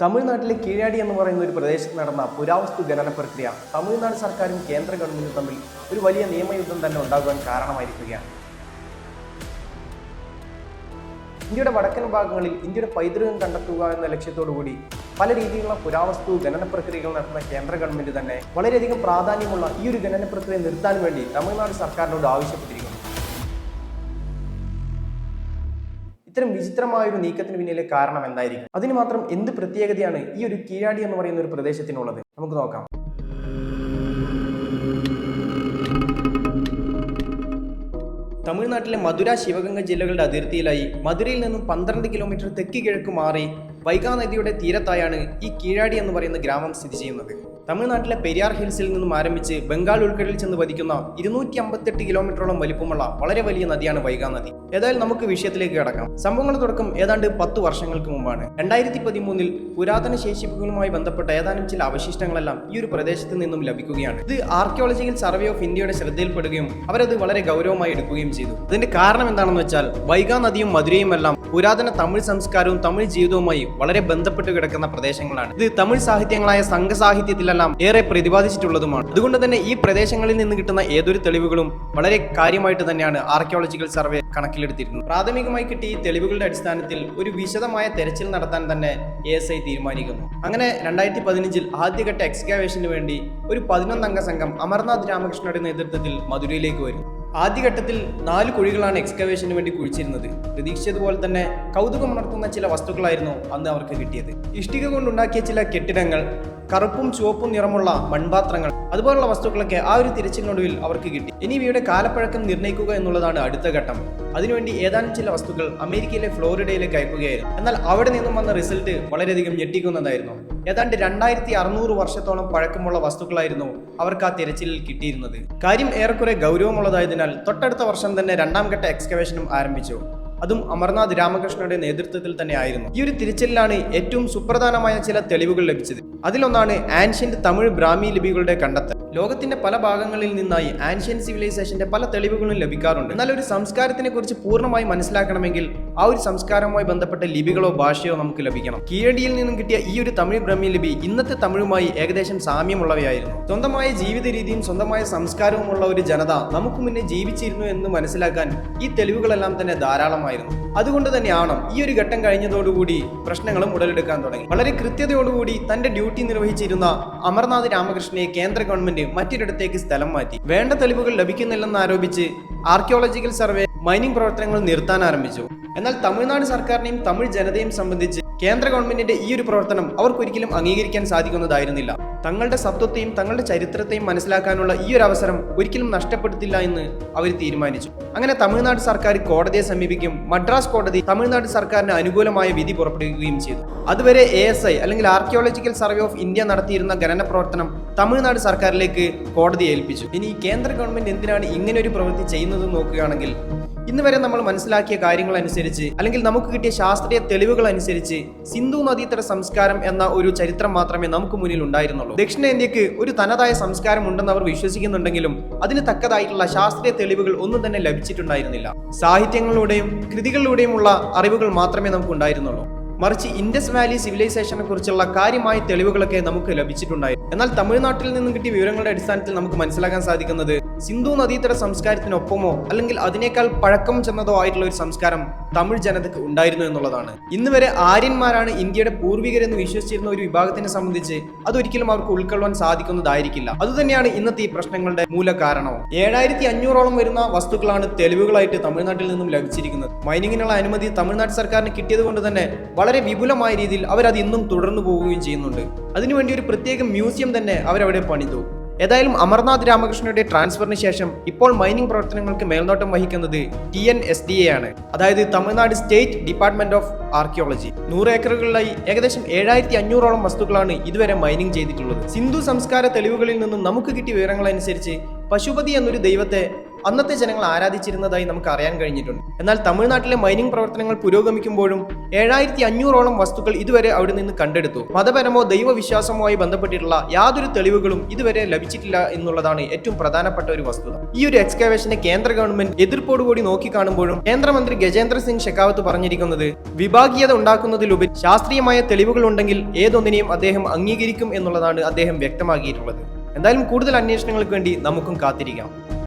തമിഴ്നാട്ടിലെ കീഴാടി എന്ന് പറയുന്ന ഒരു പ്രദേശത്ത് നടന്ന പുരാവസ്തു ഖനന പ്രക്രിയ തമിഴ്നാട് സർക്കാരും കേന്ദ്ര ഗവൺമെന്റും തമ്മിൽ ഒരു വലിയ നിയമയുദ്ധം തന്നെ ഉണ്ടാകുവാൻ കാരണമായിരിക്കുകയാണ്. ഇന്ത്യയുടെ വടക്കൻ ഭാഗങ്ങളിൽ ഇന്ത്യയുടെ പൈതൃകം കണ്ടെത്തുക എന്ന ലക്ഷ്യത്തോടുകൂടി പല രീതിയിലുള്ള പുരാവസ്തു ഖനന പ്രക്രിയകൾ നടത്തുന്ന കേന്ദ്ര ഗവൺമെന്റ് തന്നെ വളരെയധികം പ്രാധാന്യമുള്ള ഈ ഒരു ഖനന പ്രക്രിയ നിർത്താൻ വേണ്ടി തമിഴ്നാട് സർക്കാരിനോട് ആവശ്യപ്പെട്ടിരിക്കുന്നു. ഇത്തരം വിചിത്രമായ ഒരു നീക്കത്തിന് പിന്നിലെ കാരണം എന്തായിരിക്കും? അതിന് മാത്രം എന്ത് പ്രത്യേകതയാണ് ഈ ഒരു കീഴാടി എന്ന് പറയുന്ന ഒരു പ്രദേശത്തിനുള്ളത്? നമുക്ക് നോക്കാം. തമിഴ്നാട്ടിലെ മധുര ശിവഗംഗ ജില്ലകളുടെ അതിർത്തിയിലായി മധുരയിൽ നിന്നും പന്ത്രണ്ട് കിലോമീറ്റർ തെക്ക് കിഴക്ക് മാറി വൈകാ നദിയുടെ തീരത്തായാണ് ഈ കീഴാടി എന്ന് പറയുന്ന ഗ്രാമം സ്ഥിതി ചെയ്യുന്നത്. തമിഴ്നാട്ടിലെ പെരിയാർ ഹിൽസിൽ നിന്നും ആരംഭിച്ച് ബംഗാൾ ഉൾക്കടലിൽ ചെന്ന് പതിക്കുന്ന ഇരുന്നൂറ്റി അമ്പത്തെട്ട് കിലോമീറ്ററോളം വലിപ്പമുള്ള വളരെ വലിയ നദിയാണ് വൈഗാ നദി. ഏതായാലും നമുക്ക് വിഷയത്തിലേക്ക് കടക്കാം. സംഭവങ്ങളുടെ തുടക്കം ഏതാണ്ട് പത്ത് വർഷങ്ങൾക്ക് മുമ്പാണ്. രണ്ടായിരത്തി പതിമൂന്നിൽ പുരാതന ശേഷിപ്പുകളുമായി ബന്ധപ്പെട്ട ഏതാനും ചില അവശിഷ്ടങ്ങളെല്ലാം ഈ ഒരു പ്രദേശത്ത് നിന്നും ലഭിക്കുകയാണ്. ഇത് ആർക്കിയോളജിക്കൽ സർവേ ഓഫ് ഇന്ത്യയുടെ ശ്രദ്ധയിൽപ്പെടുകയും അവരത് വളരെ ഗൗരവമായി എടുക്കുകയും ചെയ്തു. ഇതിന്റെ കാരണം എന്താണെന്ന് വെച്ചാൽ വൈഗാ നദിയും മധുരയും എല്ലാം പുരാതന തമിഴ് സംസ്കാരവും തമിഴ് ജീവിതവുമായി വളരെ ബന്ധപ്പെട്ട് കിടക്കുന്ന പ്രദേശങ്ങളാണ്. ഇത് തമിഴ് സാഹിത്യങ്ങളായ സംഘസാഹിത്യത്തിലെല്ലാം ഏറെ പ്രതിപാദിച്ചിട്ടുള്ളതുമാണ്. അതുകൊണ്ട് തന്നെ ഈ പ്രദേശങ്ങളിൽ നിന്ന് കിട്ടുന്ന ഏതൊരു തെളിവുകളും വളരെ കാര്യമായിട്ട് തന്നെയാണ് ആർക്കിയോളജിക്കൽ സർവേ കണക്കിലെടുത്തിരുന്നത്. പ്രാഥമികമായി കിട്ടിയ തെളിവുകളുടെ അടിസ്ഥാനത്തിൽ ഒരു വിശദമായ തെരച്ചിൽ നടത്താൻ തന്നെ എ എസ് ഐ തീരുമാനിക്കുന്നു. അങ്ങനെ രണ്ടായിരത്തി പതിനഞ്ചിൽ ആദ്യഘട്ട എക്സ്കാവേഷന് വേണ്ടി ഒരു പതിനൊന്നംഗ സംഘം അമർനാഥ് രാമകൃഷ്ണയുടെ നേതൃത്വത്തിൽ മധുരയിലേക്ക് വരും ആദ്യഘട്ടത്തിൽ നാല് കുഴികളാണ് എക്സ്കവേഷന് വേണ്ടി കുഴിച്ചിരുന്നത്. പ്രതീക്ഷിച്ചതുപോലെ തന്നെ കൗതുകമുണർത്തുന്ന ചില വസ്തുക്കളായിരുന്നു അന്ന് അവർക്ക് കിട്ടിയത്. ഇഷ്ടിക കൊണ്ടുണ്ടാക്കിയ ചില കെട്ടിടങ്ങൾ കറുപ്പും ചുവപ്പും നിറമുള്ള മൺപാത്രങ്ങൾ. അതുപോലുള്ള വസ്തുക്കളൊക്കെ ആ ഒരു തിരച്ചിലിനൊടുവിൽ അവർക്ക് കിട്ടി. ഇനി ഇവയുടെ കാലപ്പഴക്കം നിർണയിക്കുക എന്നുള്ളതാണ് അടുത്ത ഘട്ടം. അതിനുവേണ്ടി ഏതാനും ചില വസ്തുക്കൾ അമേരിക്കയിലെ ഫ്ലോറിഡയിലേക്ക് അയക്കുകയായിരുന്നു. എന്നാൽ അവിടെ നിന്നും വന്ന റിസൾട്ട് വളരെയധികം ഞെട്ടിക്കുന്നതായിരുന്നു. ഏതാണ്ട് രണ്ടായിരത്തി അറുന്നൂറ് വർഷത്തോളം പഴക്കമുള്ള വസ്തുക്കളായിരുന്നു അവർക്ക് ആ തിരച്ചിലിൽ കിട്ടിയിരുന്നത്. കാര്യം ഏറെക്കുറെ ഗൗരവമുള്ളതായതിനാൽ തൊട്ടടുത്ത വർഷം തന്നെ രണ്ടാം ഘട്ട എക്സ്കവേഷനും ആരംഭിച്ചു. അതും അമർനാഥ് രാമകൃഷ്ണയുടെ നേതൃത്വത്തിൽ തന്നെ ആയിരുന്നു. ഈ ഒരു തിരിച്ചലിലാണ് ഏറ്റവും സുപ്രധാനമായ ചില തെളിവുകൾ ലഭിച്ചത്. അതിലൊന്നാണ് ആൻഷ്യന്റ് തമിഴ് ബ്രാഹ്മി ലിപികളുടെ കണ്ടെത്തൽ. ലോകത്തിന്റെ പല ഭാഗങ്ങളിൽ നിന്നായി ആൻഷ്യൻ സിവിലൈസേഷന്റെ പല തെളിവുകളും ലഭിക്കാറുണ്ട്. എന്നാൽ ഒരു സംസ്കാരത്തിനെ കുറിച്ച് പൂർണമായി മനസ്സിലാക്കണമെങ്കിൽ ആ ഒരു സംസ്കാരവുമായി ബന്ധപ്പെട്ട ലിപികളോ ഭാഷയോ നമുക്ക് ലഭിക്കണം. കീഴടിയിൽ നിന്നും കിട്ടിയ ഈ ഒരു തമിഴ് ബ്രഹ്മി ലിപി ഇന്നത്തെ തമിഴുമായി ഏകദേശം സാമ്യമുള്ളവയായിരുന്നു. സ്വന്തമായ ജീവിത രീതിയും സ്വന്തമായ സംസ്കാരവുമുള്ള ഒരു ജനത നമുക്ക് മുന്നേ ജീവിച്ചിരുന്നു എന്ന് മനസ്സിലാക്കാൻ ഈ തെളിവുകളെല്ലാം തന്നെ ധാരാളമായിരുന്നു. അതുകൊണ്ട് തന്നെയാണ് ഈ ഒരു ഘട്ടം കഴിഞ്ഞതോടുകൂടി പ്രശ്നങ്ങളും ഉടലെടുക്കാൻ തുടങ്ങി. വളരെ കൃത്യതയോടുകൂടി തന്റെ ഡ്യൂട്ടി നിർവഹിച്ചിരുന്ന അമർനാഥ് രാമകൃഷ്ണയെ കേന്ദ്ര ഗവൺമെന്റ് മറ്റൊരിടത്തേക്ക് സ്ഥലം മാറ്റി. വേണ്ട തെളിവുകൾ ലഭിക്കുന്നില്ലെന്ന് ആരോപിച്ച് ആർക്കിയോളജിക്കൽ സർവേ മൈനിങ് പ്രവർത്തനങ്ങൾ നിർത്താൻ ആരംഭിച്ചു. എന്നാൽ തമിഴ്നാട് സർക്കാരിനെയും തമിഴ് ജനതയും സംബന്ധിച്ച് കേന്ദ്ര ഗവൺമെന്റിന്റെ ഈ ഒരു പ്രവർത്തനം അവർക്കൊരിക്കലും അംഗീകരിക്കാൻ സാധിക്കുന്നതായിരുന്നില്ല. തങ്ങളുടെ സത്വത്തെയും തങ്ങളുടെ ചരിത്രത്തെയും മനസ്സിലാക്കാനുള്ള ഈ ഒരു അവസരം ഒരിക്കലും നഷ്ടപ്പെടുത്തില്ല എന്ന് അവർ തീരുമാനിച്ചു. അങ്ങനെ തമിഴ്നാട് സർക്കാർ കോടതിയെ സമീപിക്കും മദ്രാസ് കോടതി തമിഴ്നാട് സർക്കാരിന് അനുകൂലമായ വിധി പുറപ്പെടുവിക്കുകയും ചെയ്തു. അതുവരെ എ എസ് ഐ അല്ലെങ്കിൽ ആർക്കിയോളജിക്കൽ സർവേ ഓഫ് ഇന്ത്യ നടത്തിയിരുന്ന ഖനന പ്രവർത്തനം തമിഴ്നാട് സർക്കാരിലേക്ക് കോടതി ഏൽപ്പിച്ചു. ഇനി കേന്ദ്ര ഗവൺമെന്റ് എന്തിനാണ് ഇങ്ങനെ ഒരു പ്രവൃത്തി ചെയ്യുന്നത് നോക്കുകയാണെങ്കിൽ ഇന്ന് വരെ നമ്മൾ മനസ്സിലാക്കിയ കാര്യങ്ങൾ അനുസരിച്ച് അല്ലെങ്കിൽ നമുക്ക് കിട്ടിയ ശാസ്ത്രീയ തെളിവുകൾ അനുസരിച്ച് സിന്ധു നദീതട സംസ്കാരം എന്ന ഒരു ചരിത്രം മാത്രമേ നമുക്ക് മുന്നിൽ ഉണ്ടായിരുന്നുള്ളൂ. ദക്ഷിണേന്ത്യക്ക് ഒരു തനതായ സംസ്കാരം ഉണ്ടെന്ന് അവർ വിശ്വസിക്കുന്നുണ്ടെങ്കിലും അതിന് തക്കതായിട്ടുള്ള ശാസ്ത്രീയ തെളിവുകൾ ഒന്നും തന്നെ ലഭിച്ചിട്ടുണ്ടായിരുന്നില്ല. സാഹിത്യങ്ങളിലൂടെയും കൃതികളിലൂടെയുമുള്ള അറിവുകൾ മാത്രമേ നമുക്ക് ഉണ്ടായിരുന്നുള്ളൂ. മറിച്ച് ഇൻഡസ് വാലി സിവിലൈസേഷനെ കുറിച്ചുള്ള കാര്യമായ തെളിവുകളൊക്കെ നമുക്ക് ലഭിച്ചിട്ടുണ്ടായിരുന്നു എന്നാൽ തമിഴ്നാട്ടിൽ നിന്നും കിട്ടിയ വിവരങ്ങളുടെ അടിസ്ഥാനത്തിൽ നമുക്ക് മനസ്സിലാക്കാൻ സാധിക്കുന്നത് സിന്ധു നദീതര സംസ്കാരത്തിനൊപ്പമോ അല്ലെങ്കിൽ അതിനേക്കാൾ പഴക്കം ചെന്നതോ ആയിട്ടുള്ള ഒരു സംസ്കാരം തമിഴ് ജനതയ്ക്ക് ഉണ്ടായിരുന്നു എന്നുള്ളതാണ്. ഇന്ന് വരെ ആര്യന്മാരാണ് ഇന്ത്യയുടെ പൂർവികരെന്ന് വിശ്വസിച്ചിരുന്ന ഒരു വിഭാഗത്തിനെ സംബന്ധിച്ച് അതൊരിക്കലും അവർക്ക് ഉൾക്കൊള്ളാൻ സാധിക്കുന്നതായിരിക്കില്ല. അതുതന്നെയാണ് ഇന്നത്തെ ഈ പ്രശ്നങ്ങളുടെ മൂല കാരണവും. ഏഴായിരത്തി അഞ്ഞൂറോളം വരുന്ന വസ്തുക്കളാണ് തെളിവുകളായിട്ട് തമിഴ്നാട്ടിൽ നിന്നും ലഭിച്ചിരിക്കുന്നത്. മൈനിങ്ങിനുള്ള അനുമതി തമിഴ്നാട് സർക്കാരിന് കിട്ടിയത് കൊണ്ട് തന്നെ വളരെ വിപുലമായ രീതിയിൽ അവരത് ഇന്നും തുടർന്നു പോവുകയും ചെയ്യുന്നുണ്ട്. അതിനുവേണ്ടി ഒരു പ്രത്യേക മ്യൂസിയം തന്നെ അവരവിടെ പണിതു. ഏതായാലും അമർനാഥ് രാമകൃഷ്ണയുടെ ട്രാൻസ്ഫറിന് ശേഷം ഇപ്പോൾ മൈനിങ് പ്രവർത്തനങ്ങൾക്ക് മേൽനോട്ടം വഹിക്കുന്നത് T N S D A ആണ്. അതായത് Tamil Nadu state department of archaeology. നൂറ് ഏക്കറുകളിലായി ഏകദേശം ഏഴായിരത്തി അഞ്ഞൂറോളം വസ്തുക്കളാണ് ഇതുവരെ മൈനിങ് ചെയ്തിട്ടുള്ളത്. സിന്ധു സംസ്കാര തെളിവുകളിൽ നിന്നും നമുക്ക് കിട്ടിയ വിവരങ്ങളനുസരിച്ച് പശുപതി എന്നൊരു ദൈവത്തെ അന്നത്തെ ജനങ്ങൾ ആരാധിച്ചിരുന്നതായി നമുക്ക് അറിയാൻ കഴിഞ്ഞിട്ടുണ്ട്. എന്നാൽ തമിഴ്നാട്ടിലെ മൈനിങ് പ്രവർത്തനങ്ങൾ പുരോഗമിക്കുമ്പോഴും ഏഴായിരത്തി അഞ്ഞൂറോളം വസ്തുക്കൾ ഇതുവരെ അവിടെ നിന്ന് കണ്ടെടുത്തു. മതപരമോ ദൈവവിശ്വാസവുമായി ബന്ധപ്പെട്ടിട്ടുള്ള യാതൊരു തെളിവുകളും ഇതുവരെ ലഭിച്ചിട്ടില്ല എന്നുള്ളതാണ് ഏറ്റവും പ്രധാനപ്പെട്ട ഒരു വസ്തുത. ഈ ഒരു എക്സ്കവേഷനെ കേന്ദ്ര ഗവൺമെന്റ് എതിർപ്പോടുകൂടി നോക്കിക്കാണുമ്പോഴും കേന്ദ്രമന്ത്രി ഗജേന്ദ്ര സിംഗ് ഷെഖാവത്ത് പറഞ്ഞിരിക്കുന്നത് വിഭാഗീയത ഉണ്ടാക്കുന്നതിലുപരി ശാസ്ത്രീയമായ തെളിവുകൾ ഉണ്ടെങ്കിൽ ഏതൊന്നിനെയും അദ്ദേഹം അംഗീകരിക്കും എന്നുള്ളതാണ് അദ്ദേഹം വ്യക്തമാക്കിയിട്ടുള്ളത്. എന്തായാലും കൂടുതൽ അന്വേഷണങ്ങൾക്ക് വേണ്ടി നമുക്കും കാത്തിരിക്കാം.